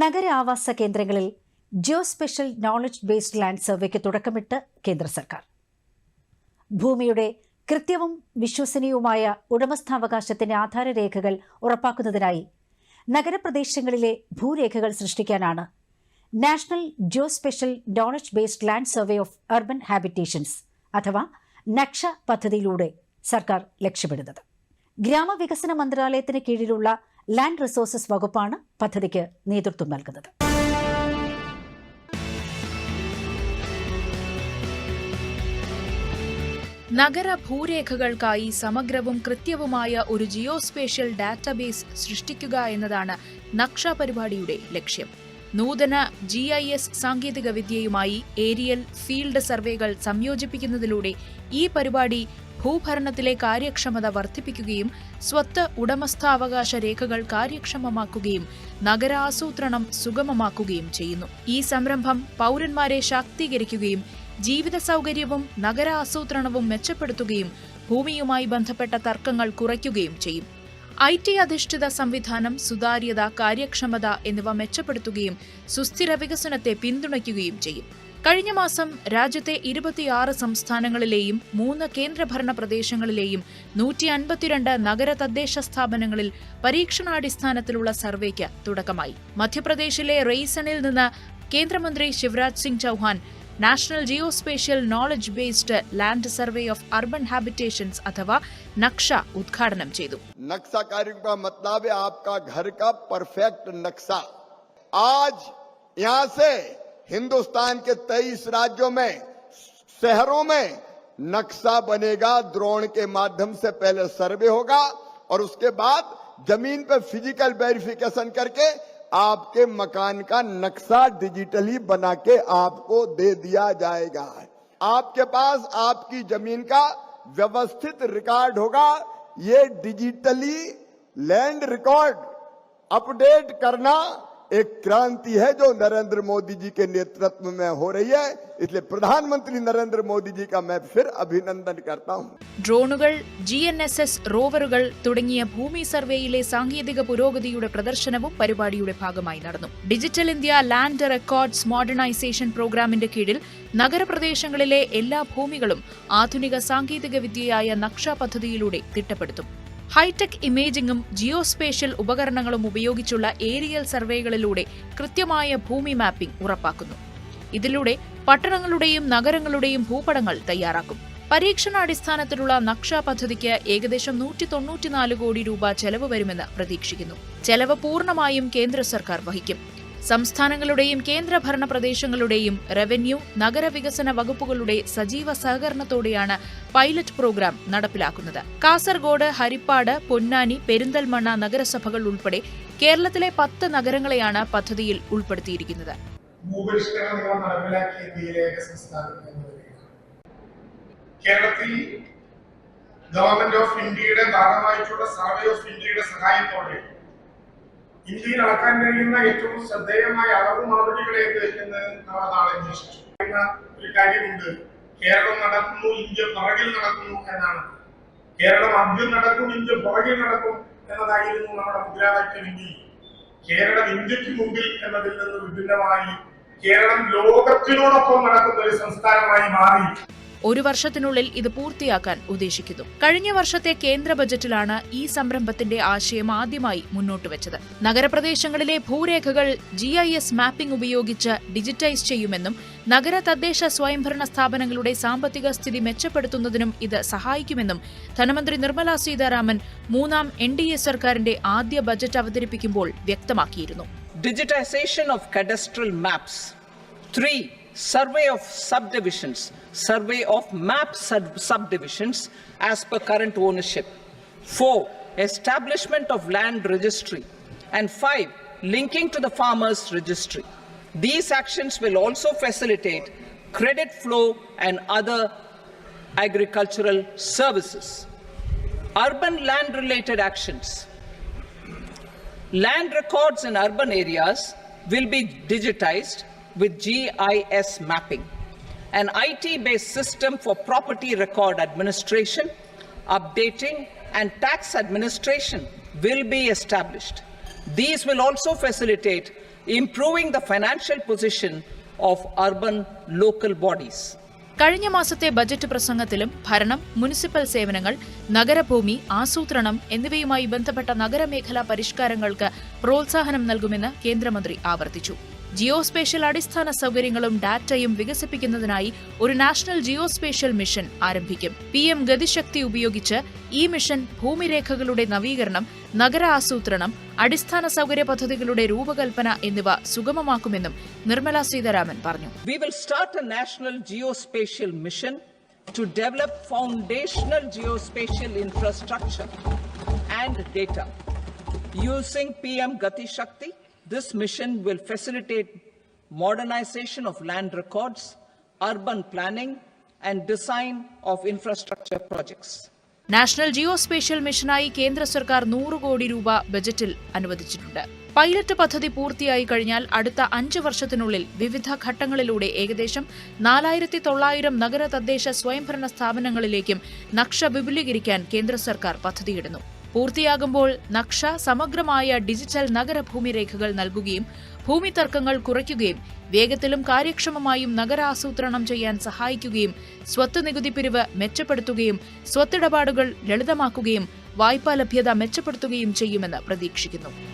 നഗര ആവാസ കേന്ദ്രങ്ങളിൽ geo spatial knowledge based land സർവേക്ക് തുടക്കമിട്ട് കേന്ദ്ര സർക്കാർ. ഭൂമിയുടെ കൃത്യവും വിശ്വസനീയവുമായ ഉടമസ്ഥാവകാശത്തിന്റെ ആധാരരേഖകൾ ഉറപ്പാക്കുന്നതിനായി നഗരപ്രദേശങ്ങളിലെ ഭൂരേഖകൾ സൃഷ്ടിക്കാനാണ് national geo spatial knowledge based land survey of urban habitations അഥവാ നക്ഷ പദ്ധതിയിലൂടെ സർക്കാർ ലക്ഷ്യമിടുന്നത്. ഗ്രാമവികസന മന്ത്രാലയത്തിന് കീഴിലുള്ള ലാൻഡ് റിസോഴ്സസ് വകുപ്പാണ് പദ്ധതിക്ക് നേതൃത്വം നൽകുന്നത്. നഗര ഭൂരേഖകൾക്കായി സമഗ്രവും കൃത്യവുമായ ഒരു ജിയോസ്പേഷ്യൽ ഡാറ്റാബേസ് സൃഷ്ടിക്കുക എന്നതാണ് നക്ഷ പരിപാടിയുടെ ലക്ഷ്യം. നൂതന ജി ഐ എസ് സാങ്കേതികവിദ്യയുമായി ഏരിയൽ ഫീൽഡ് സർവേകൾ സംയോജിപ്പിക്കുന്നതിലൂടെ ഈ പരിപാടി ഭൂഭരണത്തിലെ കാര്യക്ഷമത വർദ്ധിപ്പിക്കുകയും സ്വത്ത് ഉടമസ്ഥാവകാശ രേഖകൾ കാര്യക്ഷമമാക്കുകയും നഗരാസൂത്രണം സുഗമമാക്കുകയും ചെയ്യുന്നു. ഈ സംരംഭം പൗരന്മാരെ ശാക്തീകരിക്കുകയും ജീവിത സൗകര്യവും നഗരാസൂത്രണവും മെച്ചപ്പെടുത്തുകയും ഭൂമിയുമായി ബന്ധപ്പെട്ട തർക്കങ്ങൾ കുറയ്ക്കുകയും ചെയ്യും. ഐ ടി അധിഷ്ഠിത സംവിധാനം സുതാര്യത കാര്യക്ഷമത എന്നിവ മെച്ചപ്പെടുത്തുകയും സുസ്ഥിര വികസനത്തെ പിന്തുണയ്ക്കുകയും ചെയ്യും. കഴിഞ്ഞ മാസം രാജ്യത്തെ ഇരുപത്തിയാറ് സംസ്ഥാനങ്ങളിലെയും മൂന്ന് കേന്ദ്രഭരണ പ്രദേശങ്ങളിലെയും നൂറ്റി അൻപത്തിരണ്ട് നഗര തദ്ദേശ സ്ഥാപനങ്ങളിൽ പരീക്ഷണാടിസ്ഥാനത്തിലുള്ള സർവേക്ക് തുടക്കമായി. മധ്യപ്രദേശിലെ റെയ്സണിൽ നിന്ന് കേന്ദ്രമന്ത്രി Shivraj Singh Chouhan national geospatial knowledge based land survey of urban habitations അഥവാ നക്ഷ ഉദ്ഘാടനം ചെയ്തു. നക്സ हिंदुस्तान के तेईस राज्यों में, शहरों में नक्शा बनेगा ड्रोन के माध्यम से पहले सर्वे होगा और उसके बाद ज़मीन पर फ़िज़िकल वेरिफिकेशन करके आपके मकान का नक्शा डिजिटली बना के आपको दे दिया जाएगा। आपके पास आपकी ज़मीन का व्यवस्थित रिकॉर्ड होगा। ये डिजिटली लैंड रिकॉर्ड अपडेट करना एक क्रांति है जो नरेंद्र मोदी जी के नेतृत्व में हो रही है इसलिए प्रधानमंत्री नरेंद्र मोदी जी का मैं फिर अभिनंदन करता हूं ഡ്രോണുകൾ ജി എൻ എസ് എസ് റോവറുകൾ തുടങ്ങിയ ഭൂമി സർവേയിലെ സാങ്കേതിക പുരോഗതിയുടെ പ്രദർശനവും പരിപാടിയുടെ ഭാഗമായി നടന്നു digital India land records modernisation പ്രോഗ്രാമിന്റെ കീഴിൽ നഗരപ്രദേശങ്ങളിലെ എല്ലാ ഭൂമികളും ആധുനിക സാങ്കേതിക വിദ്യയായ നക്ഷ പദ്ധതിയിലൂടെ തിട്ടപ്പെടുത്തും ഹൈടെക് ഇമേജിംഗും ജിയോസ്പേഷ്യൽ ഉപകരണങ്ങളും ഉപയോഗിച്ചുള്ള ഏരിയൽ സർവേകളിലൂടെ കൃത്യമായ ഭൂമി മാപ്പിംഗ് ഉറപ്പാക്കുന്നു. ഇതിലൂടെ പട്ടണങ്ങളുടെയും നഗരങ്ങളുടെയും ഭൂപടങ്ങൾ തയ്യാറാക്കും. പരീക്ഷണാടിസ്ഥാനത്തിലുള്ള നക്ഷ പദ്ധതിക്ക് ഏകദേശം നൂറ്റി തൊണ്ണൂറ്റിനാല് കോടി രൂപ ചെലവ് വരുമെന്ന് പ്രതീക്ഷിക്കുന്നു. ചെലവ് പൂർണമായും കേന്ദ്ര സർക്കാർ വഹിക്കും. സംസ്ഥാനങ്ങളുടെയും കേന്ദ്രഭരണ പ്രദേശങ്ങളുടെയും റവന്യൂ നഗരവികസന വകുപ്പുകളുടെ സജീവ സഹകരണത്തോടെയാണ് പൈലറ്റ് പ്രോഗ്രാം നടപ്പിലാക്കുന്നത്. കാസർഗോഡ് ഹരിപ്പാട് പൊന്നാനി പെരിന്തൽമണ്ണ നഗരസഭകൾ ഉൾപ്പെടെ കേരളത്തിലെ പത്ത് നഗരങ്ങളെയാണ് പദ്ധതിയിൽ ഉൾപ്പെടുത്തിയിരിക്കുന്നത്. കേരളത്തിൽ ഗവൺമെന്റ് ഓഫ് ഇന്ത്യയുടെ ഭാഗമായിട്ടുള്ള സർവേ ഓഫ് ഇന്ത്യയുടെ സഹായത്തോടെ ഇന്ത്യയിൽ അളക്കാൻ കഴിയുന്ന ഏറ്റവും ശ്രദ്ധേയമായ അളവ് മാതൃകകളേത് എന്ന് നമ്മൾ നാളെ അന്വേഷിച്ചു. ഒരു കാര്യമുണ്ട്. കേരളം നടക്കുന്നു ഇന്ത്യ പുറകിൽ നടക്കുന്നു എന്നാണ്. കേരളം ആദ്യം നടക്കും ഇന്ത്യ പുറകിൽ നടക്കും എന്നതായിരുന്നു നമ്മുടെ മുദ്രാവാക്യമെങ്കിൽ കേരളം ഇന്ത്യയ്ക്ക് മുമ്പിൽ എന്നതിൽ നിന്ന് വിഭിന്നമായി. കേരളം ലോകത്തിനോടൊപ്പം നടക്കുന്ന ഒരു സംസ്ഥാനമായി മാറി. ഒരു വർഷത്തിനുള്ളിൽ ഇത് പൂർത്തിയാക്കാൻ ഉദ്ദേശിക്കുന്നു. കഴിഞ്ഞ വർഷത്തെ കേന്ദ്ര ബജറ്റിലാണ് ഈ സംരംഭത്തിന്റെ ആശയം ആദ്യമായി മുന്നോട്ട് വെച്ചത്. നഗരപ്രദേശങ്ങളിലെ ഭൂരേഖകൾ ജി ഐ എസ് മാപ്പിംഗ് ഉപയോഗിച്ച് ഡിജിറ്റൈസ് ചെയ്യുമെന്നും നഗര തദ്ദേശ സ്വയംഭരണ സ്ഥാപനങ്ങളുടെ സാമ്പത്തിക സ്ഥിതി മെച്ചപ്പെടുത്തുന്നതിനും ഇത് സഹായിക്കുമെന്നും ധനമന്ത്രി നിർമ്മല സീതാരാമൻ മൂന്നാം എൻ ഡി എ സർക്കാരിന്റെ ആദ്യ ബജറ്റ് അവതരിപ്പിക്കുമ്പോൾ വ്യക്തമാക്കിയിരുന്നു. Digitisation of cadastral maps Three, survey of subdivisions, survey of map sub- subdivisions as per current ownership. Four, establishment of land registry. And five, linking to the farmers registry. These actions will also facilitate credit flow and other agricultural services. Urban land related actions. Land records in urban areas will be digitized with GIS mapping. An IT based system for property record administration, updating, and tax administration will be established. These will also facilitate improving the financial position of urban local bodies. കഴിഞ്ഞ മാസത്തെ budget പ്രസംഗത്തിലും ഭരണം municipal സേവനങ്ങൾ നഗരഭൂമി ആസൂത്രണം എന്നിവയുമായി ബന്ധപ്പെട്ട നഗരമേഖലാ പരിഷ്കാരങ്ങൾക്ക് പ്രോത്സാഹനം നൽകുമെന്ന് കേന്ദ്രമന്ത്രി ആവർത്തിച്ചു ജിയോസ്പേഷ്യൽ അടിസ്ഥാന സൗകര്യങ്ങളും ഡാറ്റയും വികസിപ്പിക്കുന്നതിനായി ഒരു നാഷണൽ ജിയോ സ്പേഷ്യൽ മിഷൻ ആരംഭിക്കും പി എം ഗതിശക്തി ഉപയോഗിച്ച് ഈ മിഷൻ ഭൂമിരേഖകളുടെ നവീകരണം നഗര ആസൂത്രണം അടിസ്ഥാന സൗകര്യ പദ്ധതികളുടെ രൂപകൽപ്പന എന്നിവ സുഗമമാക്കുമെന്നും നിർമ്മല സീതാരാമൻ പറഞ്ഞു We will start a national geospatial mission to develop foundational geospatial infrastructure and data. Using PM Gati Shakti, this mission will facilitate modernization of land records, urban planning, and design of infrastructure projects. National geospatial മിഷനായി കേന്ദ്ര സർക്കാർ നൂറ് കോടി രൂപ ബജറ്റിൽ അനുവദിച്ചിട്ടുണ്ട് pilot പദ്ധതി പൂർത്തിയായി കഴിഞ്ഞാൽ അടുത്ത അഞ്ച് വർഷത്തിനുള്ളിൽ വിവിധ ഘട്ടങ്ങളിലൂടെ ഏകദേശം നാലായിരത്തി തൊള്ളായിരം നഗര തദ്ദേശ സ്വയംഭരണ സ്ഥാപനങ്ങളിലേക്കും നക്ഷ വിപുലീകരിക്കാൻ കേന്ദ്ര സർക്കാർ പദ്ധതിയിടുന്നു പൂർത്തിയാകുമ്പോൾ നക്ഷ സമഗ്രമായ ഡിജിറ്റൽ നഗരഭൂമി രേഖകൾ നൽകുകയും ഭൂമി തർക്കങ്ങൾ കുറയ്ക്കുകയും വേഗത്തിലും കാര്യക്ഷമമായും നഗരാസൂത്രണം ചെയ്യാൻ സഹായിക്കുകയും സ്വത്ത് നികുതി പിരിവ് മെച്ചപ്പെടുത്തുകയും സ്വത്തിടപാടുകൾ ലളിതമാക്കുകയും വായ്പാ ലഭ്യത മെച്ചപ്പെടുത്തുകയും ചെയ്യുമെന്ന് പ്രതീക്ഷിക്കുന്നു